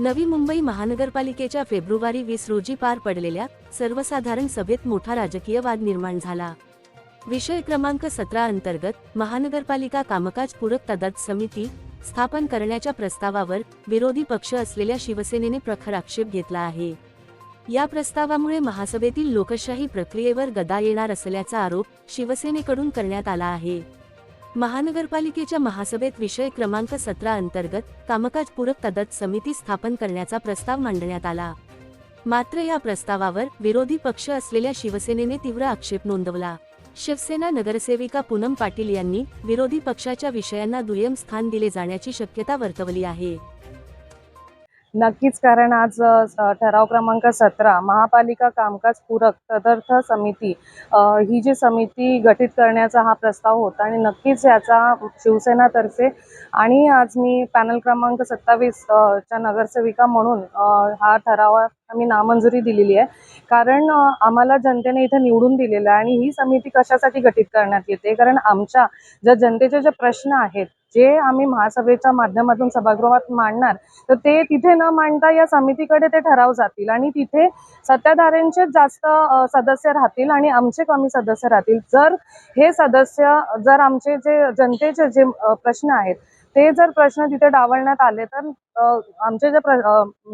नवी मुंबई महानगरपालिकेच्या फेब्रुवारी वीस रोजी पार पडलेल्या सर्वसाधारण सभेत मोठा राजकीय वाद निर्माण झाला. विषय क्रमांक सतरा अंतर्गत महानगरपालिका कामकाज पूरक तदाद समिती स्थापन करण्याच्या प्रस्तावावर विरोधी पक्ष असलेल्या शिवसेनेने प्रखर आक्षेप घेतला आहे. या प्रस्तावामुळे महासभेतील लोकशाही प्रक्रियेवर गदा येणार असल्याचा आरोप शिवसेनेकडून करण्यात आला आहे. महानगरपालिकेच्या महासभेत विषय क्रमांक सतरा अंतर्गत कामकाज पूरक तदत समिती स्थापन करण्याचा प्रस्ताव मांडण्यात आला. मात्र या प्रस्तावावर विरोधी पक्ष असलेल्या शिवसेनेने तीव्र आक्षेप नोंदवला. शिवसेना नगरसेविका पूनम पाटील यांनी विरोधी पक्षाच्या विषयांना दुय्यम स्थान दिले जाण्याची शक्यता वर्तवली आहे. नक्कीच कारण आज स- ठराव क्रमांक सतरा महापालिका कामकाज पूरक तदर्थ समिती ही जी समिती गठीत करण्याचा हा प्रस्ताव होता आणि नक्कीच याचा शिवसेनातर्फे आणि आज मी पॅनल क्रमांक सत्तावीस च्या नगरसेविका म्हणून हा ठराव मी नामंजुरी दिलेली आहे. कारण आम्हाला जनतेने इथे निवडून दिलेलं आहे आणि ही समिती कशासाठी गठीत करण्यात येते? कारण आमच्या ज्या जनतेचे जे प्रश्न आहेत जे आम्ही महासभेच्या माध्यमातून सभागृहात मांडणार तर ते तिथे न मांडता या समितीकडे ते ठराव जातील आणि तिथे सत्ताधाऱ्यांचेच जास्त सदस्य राहतील आणि आमचे कमी सदस्य राहतील. जर हे सदस्य जर आमचे जे जनतेचे जे प्रश्न आहेत ते जर प्रश्न तिथे डावलण्यात आले तर आमचे जे प्र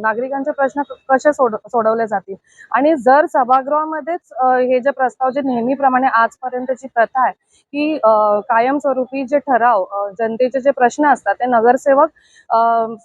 नागरिकांचे प्रश्न कसे सोड सोडवले जातील? आणि जर सभागृहामध्येच हे जे प्रस्ताव जे नेहमीप्रमाणे आजपर्यंतची प्रथा आहे की कायमस्वरूपी जे ठराव जनतेचे जे प्रश्न असतात ते नगरसेवक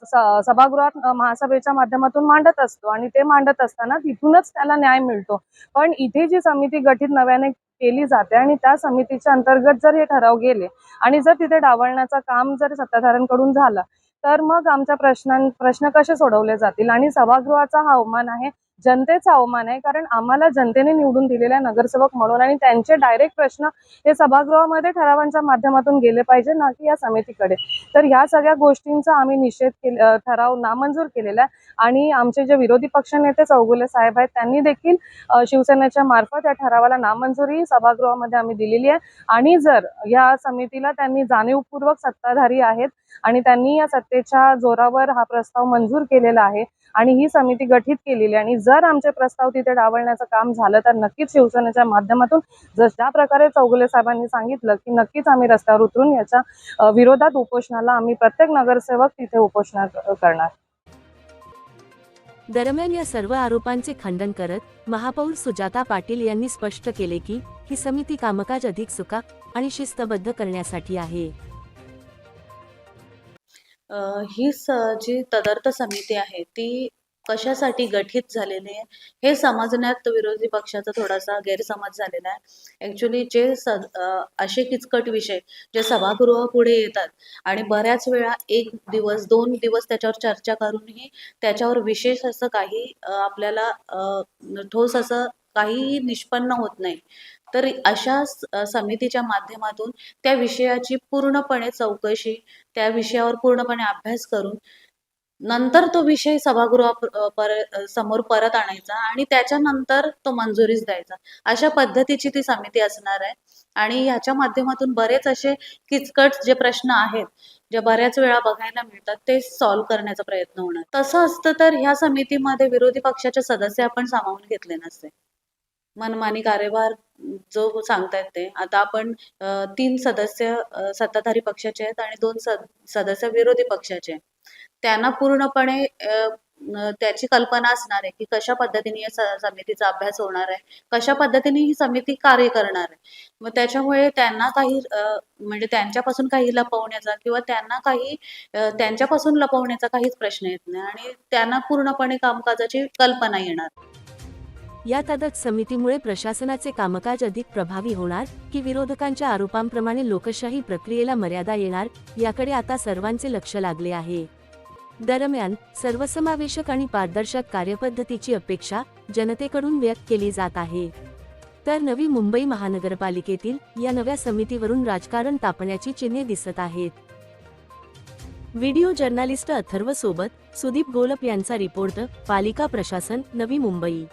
स- सभागृहात महासभेच्या माध्यमातून मांडत असतो. आणि ते मांडत असताना तिथूनच त्याला न्याय मिळतो. पण इथे जी समिती गठीत नव्याने केली जाते आणि त्या समितीच्या अंतर्गत जर हे ठराव गेले आणि जर तिथे डावलण्याचं काम जर सत्ताधाऱ्यांकडून झालं तर मग आमच्या प्रश्नां प्रश्न कसे सोडवले जातील? आणि सभागृहाचा हा अवमान आहे जनतेचा अवमान आहे. कारण आम्हाला जनतेने निवडून दिलेल्या नगरसेवक म्हणून आणि त्यांचे डायरेक्ट प्रश्न हे सभागृहामध्ये ठरावांच्या माध्यमातून गेले पाहिजे ना की या समितीकडे. तर ह्या सगळ्या गोष्टींचा आम्ही निषेध केले ठराव नामंजूर केलेला आहे. आणि आमचे जे विरोधी पक्षनेते चौगुले साहेब आहेत त्यांनी देखील शिवसेनेच्या मार्फत या ठरावाला नामंजुरी सभागृहामध्ये आम्ही दिलेली आहे. आणि जर या समितीला त्यांनी जाणीवपूर्वक सत्ताधारी आहेत आणि त्यांनी या सत्तेच्या जोरावर हा प्रस्ताव मंजूर केलेला आहे आणि ही समिती गठीत केलेली आहे आणि जर आमचे प्रस्ताव तिथे डावलण्याचं काम झालं तर नक्कीच शिवसेनेच्या माध्यमातून ज्या प्रकारे चौगुले साहेबांनी सांगितलं की नक्कीच आम्ही रस्त्यावर उतरून याच्या विरोधात उपोषणाला आम्ही प्रत्येक नगरसेवक तिथे उपोषण करणार. दरम्यान या सर्व आरोपांचे खंडन करत महापौर सुजाता पाटील यांनी स्पष्ट केले की ही समिती कामकाज अधिक सुका आणि शिस्तबद्ध करण्यासाठी आहे. ही स जी तदर्थ समिती आहे ती कशासाठी गठीत झालेले आहे हे समजण्यात विरोधी पक्षाचा थोडासा गैरसमज झालेला आहे. ऍक्च्युली जे असे किचकट विषय जे सभागृहापुढे येतात आणि बऱ्याच वेळा एक दिवस दोन दिवस त्याच्यावर चर्चा करूनही त्याच्यावर विशेष असं काही आपल्याला ठोस असं काहीही निष्पन्न होत नाही. तर अशा समितीच्या माध्यमातून त्या विषयाची पूर्णपणे चौकशी त्या विषयावर पूर्णपणे अभ्यास करून नंतर तो विषय सभागृहा पर समोर परत आणायचा आणि त्याच्यानंतर तो मंजुरीच द्यायचा. अशा पद्धतीची ती समिती असणार आहे. आणि ह्याच्या माध्यमातून बरेच असे किचकट जे प्रश्न आहेत जे बऱ्याच वेळा बघायला मिळतात ते सॉल्व्ह करण्याचा प्रयत्न होणार. तसं असतं तर ह्या समितीमध्ये विरोधी पक्षाचे सदस्य आपण सामावून घेतले नसते. मनमानी कार्यभार जो सांगतायत ते. आता आपण तीन सदस्य सत्ताधारी पक्षाचे आहेत आणि दोन सदस्य विरोधी पक्षाचे आहेत. त्यांना पूर्णपणे त्याची कल्पना असणार आहे की कशा पद्धतीने या समितीचा अभ्यास होणार आहे कशा पद्धतीने ही समिती कार्य करणार आहे. मग त्याच्यामुळे त्यांना काही म्हणजे त्यांच्यापासून काही लपवण्याचा किंवा त्यांना काही त्यांच्यापासून लपवण्याचा काहीच प्रश्न येत नाही आणि त्यांना पूर्णपणे कामकाजाची कल्पना येणार. या तदत समितीमुळे प्रशासनाचे कामकाज अधिक प्रभावी होणार की विरोधकांच्या आरोपांप्रमाणे लोकशाही प्रक्रियेला मर्यादा येणार याकडे आता सर्वांचे लक्ष लागले आहे. दरम्यान सर्वसमावेशक आणि पारदर्शक कार्यपद्धतीची अपेक्षा जनतेकडून व्यक्त केली जात आहे. तर नवी मुंबई महानगरपालिकेतील या नव्या समितीवरून राजकारण तापण्याची चिन्हे दिसत आहेत. व्हिडिओ जर्नालिस्ट अथर्व सोबत सुदीप गोलप यांचा रिपोर्ट पालिका प्रशासन नवी मुंबई.